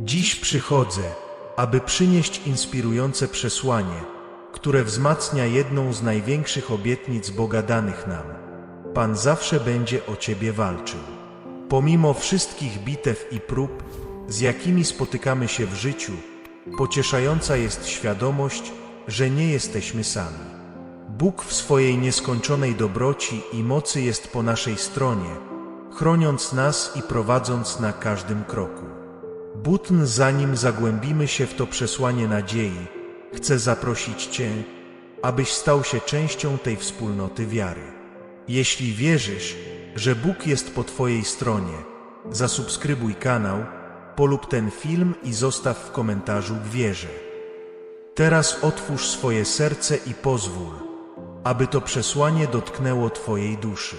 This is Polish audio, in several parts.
Dziś przychodzę, aby przynieść inspirujące przesłanie, które wzmacnia jedną z największych obietnic Boga danych nam. Pan zawsze będzie o Ciebie walczył. Pomimo wszystkich bitew i prób, z jakimi spotykamy się w życiu, pocieszająca jest świadomość, że nie jesteśmy sami. Bóg w swojej nieskończonej dobroci i mocy jest po naszej stronie, chroniąc nas i prowadząc na każdym kroku. Butn, zanim zagłębimy się w to przesłanie nadziei, chcę zaprosić Cię, abyś stał się częścią tej wspólnoty wiary. Jeśli wierzysz, że Bóg jest po Twojej stronie, zasubskrybuj kanał, polub ten film i zostaw w komentarzu wierzę. Teraz otwórz swoje serce i pozwól, aby to przesłanie dotknęło Twojej duszy.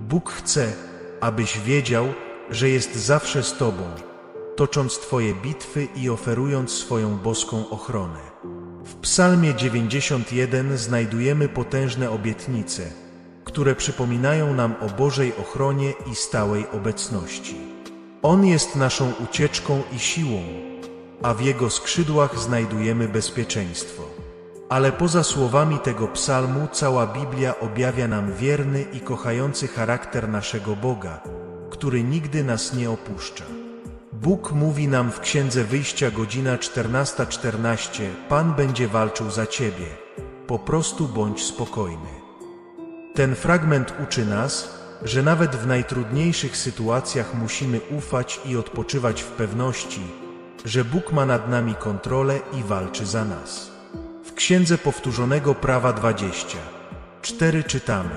Bóg chce, abyś wiedział, że jest zawsze z Tobą, tocząc Twoje bitwy i oferując swoją boską ochronę. W Psalmie 91 znajdujemy potężne obietnice, które przypominają nam o Bożej ochronie i stałej obecności. On jest naszą ucieczką i siłą, a w Jego skrzydłach znajdujemy bezpieczeństwo. Ale poza słowami tego psalmu cała Biblia objawia nam wierny i kochający charakter naszego Boga, który nigdy nas nie opuszcza. Bóg mówi nam w Księdze Wyjścia godzina 14.14 Pan będzie walczył za Ciebie, po prostu bądź spokojny. Ten fragment uczy nas, że nawet w najtrudniejszych sytuacjach musimy ufać i odpoczywać w pewności, że Bóg ma nad nami kontrolę i walczy za nas. W Księdze Powtórzonego Prawa 20, 4 czytamy: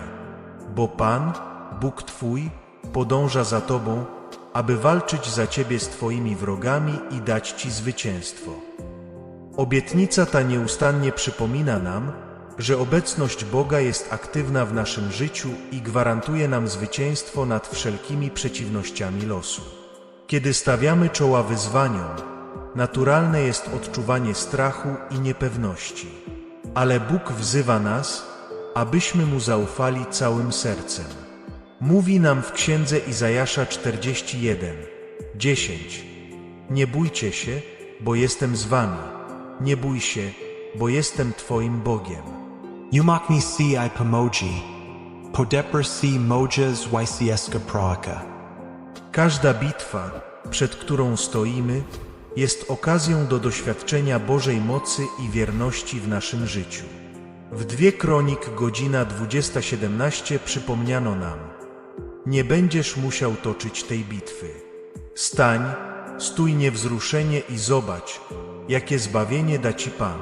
Bo Pan, Bóg Twój, podąża za Tobą, aby walczyć za Ciebie z Twoimi wrogami i dać Ci zwycięstwo. Obietnica ta nieustannie przypomina nam, że obecność Boga jest aktywna w naszym życiu i gwarantuje nam zwycięstwo nad wszelkimi przeciwnościami losu. Kiedy stawiamy czoła wyzwaniom, naturalne jest odczuwanie strachu i niepewności. Ale Bóg wzywa nas, abyśmy Mu zaufali całym sercem. Mówi nam w księdze Izajasza 41, 10. Nie bójcie się, bo jestem z wami. Nie bój się, bo jestem Twoim Bogiem. Umakni si i pomoji, podeper si mojas YCSka proaka. Każda bitwa, przed którą stoimy, jest okazją do doświadczenia Bożej mocy i wierności w naszym życiu. W dwie kronik godzina 20.17 przypomniano nam: Nie będziesz musiał toczyć tej bitwy. Stań, stój niewzruszenie i zobacz, jakie zbawienie da ci Pan.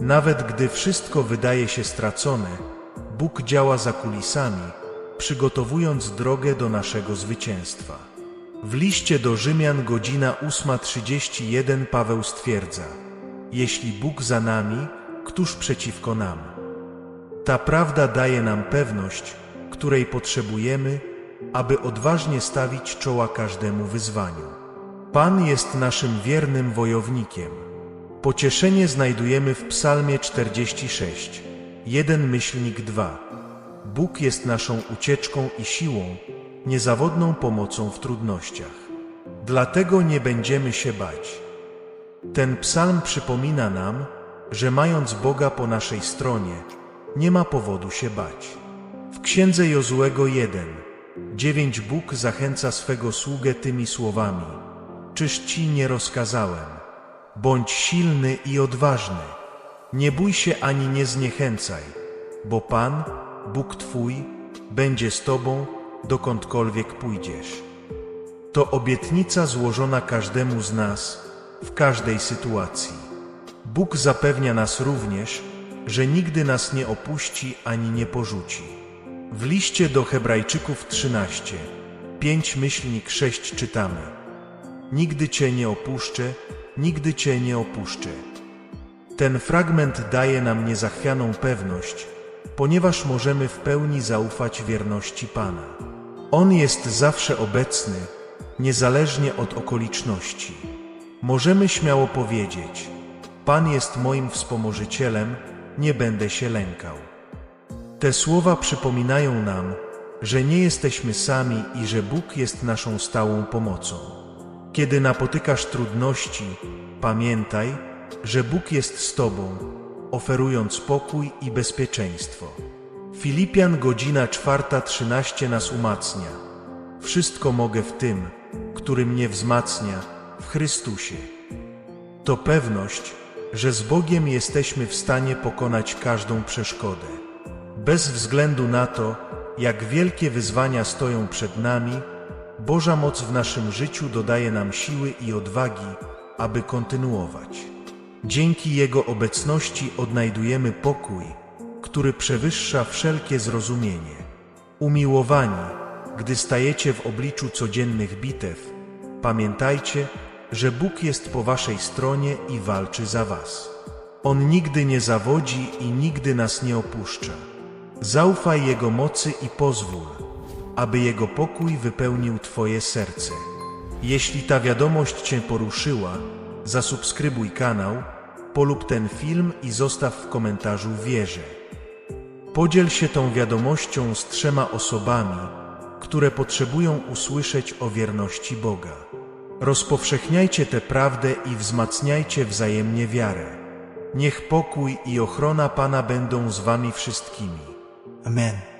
Nawet gdy wszystko wydaje się stracone, Bóg działa za kulisami, przygotowując drogę do naszego zwycięstwa. W liście do Rzymian godzina 8.31 Paweł stwierdza: Jeśli Bóg za nami, któż przeciwko nam? Ta prawda daje nam pewność, której potrzebujemy, aby odważnie stawić czoła każdemu wyzwaniu. Pan jest naszym wiernym wojownikiem. Pocieszenie znajdujemy w Psalmie 46, 1 myślnik 2. Bóg jest naszą ucieczką i siłą, niezawodną pomocą w trudnościach. Dlatego nie będziemy się bać. Ten psalm przypomina nam, że mając Boga po naszej stronie, nie ma powodu się bać. Księdze Jozuego 1, 9 Bóg zachęca swego sługę tymi słowami: Czyż ci nie rozkazałem? Bądź silny i odważny. Nie bój się ani nie zniechęcaj, bo Pan, Bóg Twój, będzie z Tobą, dokądkolwiek pójdziesz. To obietnica złożona każdemu z nas w każdej sytuacji. Bóg zapewnia nas również, że nigdy nas nie opuści ani nie porzuci. W liście do Hebrajczyków 13, 5 myślnik 6 czytamy: Nigdy Cię nie opuszczę, nigdy Cię nie opuszczę. Ten fragment daje nam niezachwianą pewność, ponieważ możemy w pełni zaufać wierności Pana. On jest zawsze obecny, niezależnie od okoliczności. Możemy śmiało powiedzieć: Pan jest moim wspomożycielem, nie będę się lękał. Te słowa przypominają nam, że nie jesteśmy sami i że Bóg jest naszą stałą pomocą. Kiedy napotykasz trudności, pamiętaj, że Bóg jest z Tobą, oferując pokój i bezpieczeństwo. Filipian godzina 4.13 nas umacnia. Wszystko mogę w tym, który mnie wzmacnia, w Chrystusie. To pewność, że z Bogiem jesteśmy w stanie pokonać każdą przeszkodę. Bez względu na to, jak wielkie wyzwania stoją przed nami, Boża moc w naszym życiu dodaje nam siły i odwagi, aby kontynuować. Dzięki Jego obecności odnajdujemy pokój, który przewyższa wszelkie zrozumienie. Umiłowani, gdy stajecie w obliczu codziennych bitew, pamiętajcie, że Bóg jest po waszej stronie i walczy za was. On nigdy nie zawodzi i nigdy nas nie opuszcza. Zaufaj Jego mocy i pozwól, aby Jego pokój wypełnił Twoje serce. Jeśli ta wiadomość Cię poruszyła, zasubskrybuj kanał, polub ten film i zostaw w komentarzu wierzę. Podziel się tą wiadomością z trzema osobami, które potrzebują usłyszeć o wierności Boga. Rozpowszechniajcie tę prawdę i wzmacniajcie wzajemnie wiarę. Niech pokój i ochrona Pana będą z Wami wszystkimi. Amen.